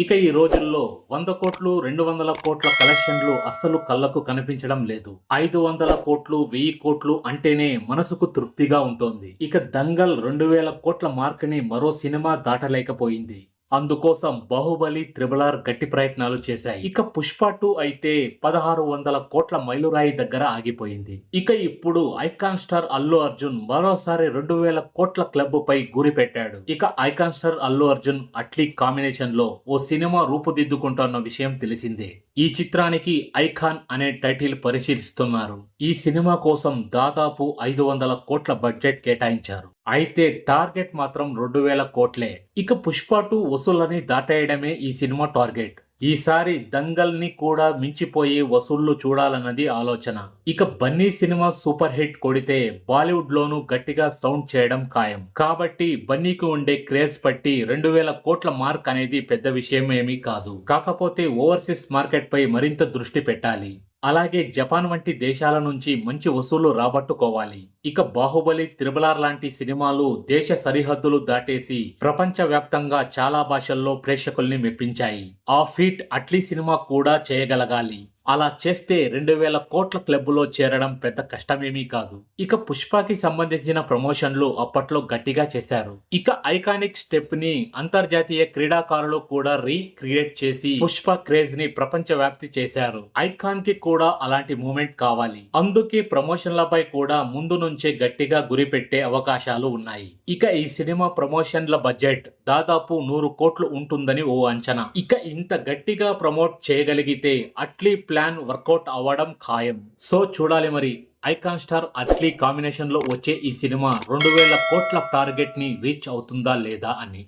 ఇక ఈ రోజుల్లో వంద కోట్లు రెండు వందల కోట్ల కలెక్షన్లు అస్సలు కళ్ళకు కనిపించడం లేదు. ఐదు వందల కోట్లు వెయ్యి కోట్లు అంటేనే మనసుకు తృప్తిగా ఉంటోంది. ఇక దంగల్ రెండు వేల కోట్ల మార్క్ని మరో సినిమా దాటలేకపోయింది. అందుకోసం బాహుబలి త్రిబులార్ గట్టి ప్రయత్నాలు చేశాయి. ఇక పుష్ప టూ అయితే పదహారు వందల కోట్ల మైలురాయి దగ్గర ఆగిపోయింది. ఇక ఇప్పుడు ఐకాన్ స్టార్ అల్లు అర్జున్ మరోసారి రెండు వేల కోట్ల క్లబ్ పై గురి పెట్టాడు. ఇక ఐకాన్ స్టార్ అల్లు అర్జున్ అట్లీ కాంబినేషన్లో ఓ సినిమా రూపుదిద్దుకుంటున్న విషయం తెలిసిందే. ఈ చిత్రానికి ఐకాన్ అనే టైటిల్ పరిశీలిస్తున్నారు. ఈ సినిమా కోసం దాదాపు ఐదు వందల కోట్ల బడ్జెట్ కేటాయించారు. అయితే టార్గెట్ మాత్రం రెండు వేల కోట్లే. ఇక పుష్ప టూ వసూళ్ళని దాటేయడమే ఈ సినిమా టార్గెట్. ఈసారి దంగల్ని కూడా మించిపోయి వసూళ్ళు చూడాలన్నది ఆలోచన. ఇక బన్నీ సినిమా సూపర్ హిట్ కొడితే బాలీవుడ్ లోనూ గట్టిగా సౌండ్ చేయడం ఖాయం. కాబట్టి బన్నీకి ఉండే క్రేజ్ పట్టి రెండు వేల కోట్ల మార్క్ అనేది పెద్ద విషయం ఏమీ కాదు. కాకపోతే ఓవర్సీస్ మార్కెట్ పై మరింత దృష్టి పెట్టాలి. అలాగే జపాన్ వంటి దేశాల నుంచి మంచి వసూళ్ళు రాబట్టుకోవాలి. ఇక బాహుబలి త్రిబులార్ లాంటి సినిమాలు దేశ సరిహద్దులు దాటేసి ప్రపంచవ్యాప్తంగా చాలా భాషల్లో ప్రేక్షకుల్ని మెప్పించాయి. ఆ ఫీట్ అట్లీ సినిమా కూడా చేయగలగాలి. అలా చేస్తే రెండు వేల కోట్ల క్లబ్లో చేరడం పెద్ద కష్టమేమీ కాదు. ఇక పుష్పకి సంబంధించిన ప్రమోషన్లు అప్పట్లో గట్టిగా చేశారు. ఇక ఐకానిక్ స్టెప్ని అంతర్జాతీయ క్రీడాకారులు కూడా రీక్రియేట్ చేసి పుష్ప క్రేజ్ని ప్రపంచ వ్యాప్తి చేశారు. ఐకాన్కి కూడా అలాంటి మూమెంట్ కావాలి. అందుకే ప్రమోషన్లపై కూడా ముందు నుంచే గట్టిగా గురిపెట్టే అవకాశాలు ఉన్నాయి. ఇక ఈ సినిమా ప్రమోషన్ల బడ్జెట్ దాదాపు నూరు కోట్లు ఉంటుందని ఓ అంచనా. ఇక ఇంత గట్టిగా ప్రమోట్ చేయగలిగితే అట్లీ ప్లాన్ వర్కౌట్ అవ్వడం ఖాయం. సో చూడాలి మరి. ఐకాన్ స్టార్ అట్లీ కాంబినేషన్లో వచ్చే ఈ సినిమా రెండు వేల కోట్ల టార్గెట్ని రీచ్ అవుతుందా లేదా అని.